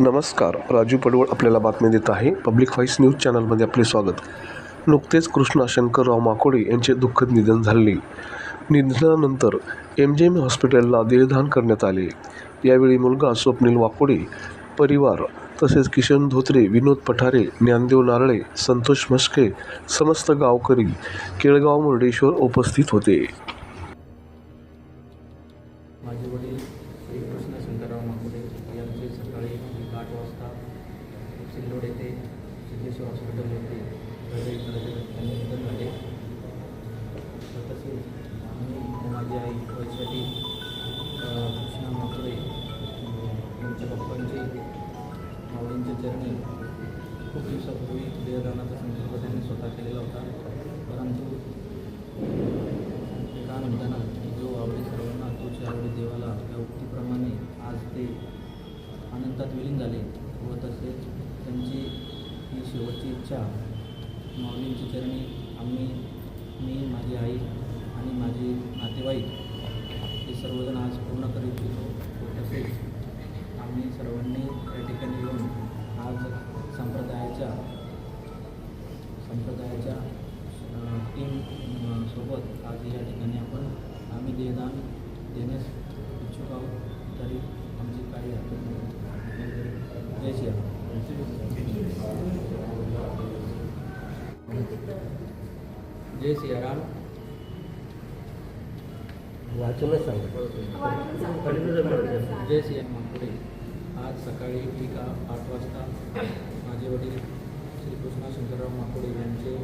नमस्कार राजू पडवळ आपल्याला बातमी देत आहे. पब्लिक व्हॉइस न्यूज चॅनलमध्ये आपले स्वागत. नुकतेच कृष्णा शंकरराव माकोडे यांचे दुःखद निधन झाले. निधनानंतर एम जे एम हॉस्पिटलला देहदान करण्यात आले. यावेळी मुलगा स्वप्नील वाकोडे परिवार तसेच किशन धोत्रे विनोद पठारे ज्ञानदेव नारळे संतोष म्हस्के समस्त गावकरी केळगाव मुर्डेश्वर उपस्थित होते. सिद्धेश्वर हॉस्पिटल येथे हृदय त्यांनी निधन झाले तर तसेच आम्ही माझी आई वैशाली कृष्णा माथुरे यांच्या पप्पांचे मावळींच्या चरणी खूप दिवसापूर्वी देहदानाचा संकल्प त्यांनी स्वतः केलेला होता. परंतु एका काय म्हणताना की जो आवडी सर्वांना तोच आवडी देवाला या उक्तीप्रमाणे आज ते अनंतात विलीन झाले व तसेच त्यांची ही शेवटची इच्छा माऊलींची चरणी आम्ही मी माझी आई आणि माझे नातेवाईक हे सर्वजण आज पूर्ण करीत होतो. तसेच आम्ही सर्वांनी या ठिकाणी येऊन आज संप्रदायाच्या संप्रदायाच्या टीम सोबत आज या ठिकाणी आपण आम्ही देदान देण्यास इच्छुक आहोत. तरी आमची काही हरकत नाही. जय सियाराम जय सियाराम. वाचूनच सांगतो जय सियाराम पुढे आज सकाळी एक आठ वाजता. माझे वडील श्रीकृष्णा शंकरराव माकोडे यांचे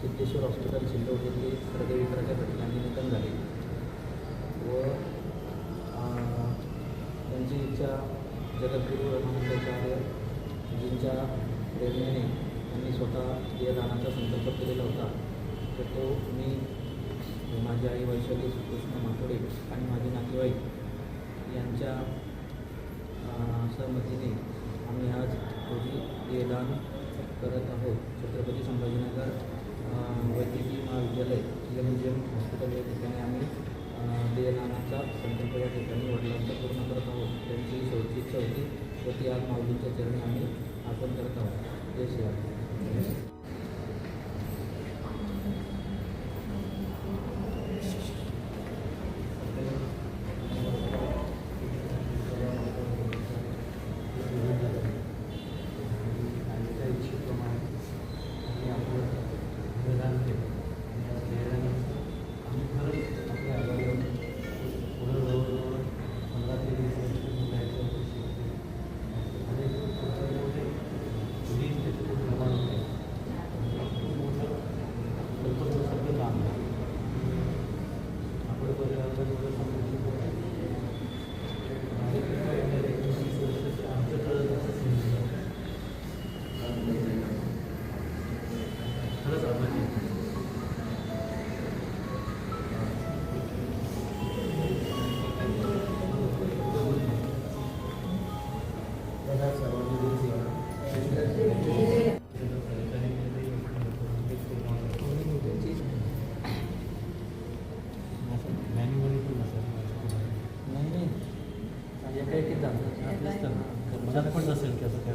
सिद्धेश्वर हॉस्पिटल सिल्लोड येथे हृदयविकाराच्या घटनांनी निधन झाले. व त्यांची इच्छा जगद्गुरू रामानंदाचार्य जींच्या प्रेरणेने त्यांनी स्वतः देहदानाचा संकल्प केलेला होता. तर तो मी माझी आई वैशाली कृष्ण माथोडे आणि माझे नातेवाईक यांच्या सहमतीने आम्ही आज रोजी देहदान करत आहोत. छत्रपती संभाजीनगर वैद्यकीय महाविद्यालय एम जी एम हॉस्पिटल या ठिकाणी आम्ही अं, संकल्प या ठिकाणी वडिलांचा पूर्ण करत आहोत. त्यांची शेवटची इच्छा होती व ती आज माऊलींच्या चरणी आम्ही अर्पण करत आहोत. जय श्रीराम पण नसेल की असं काय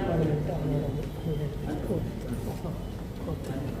Thank you.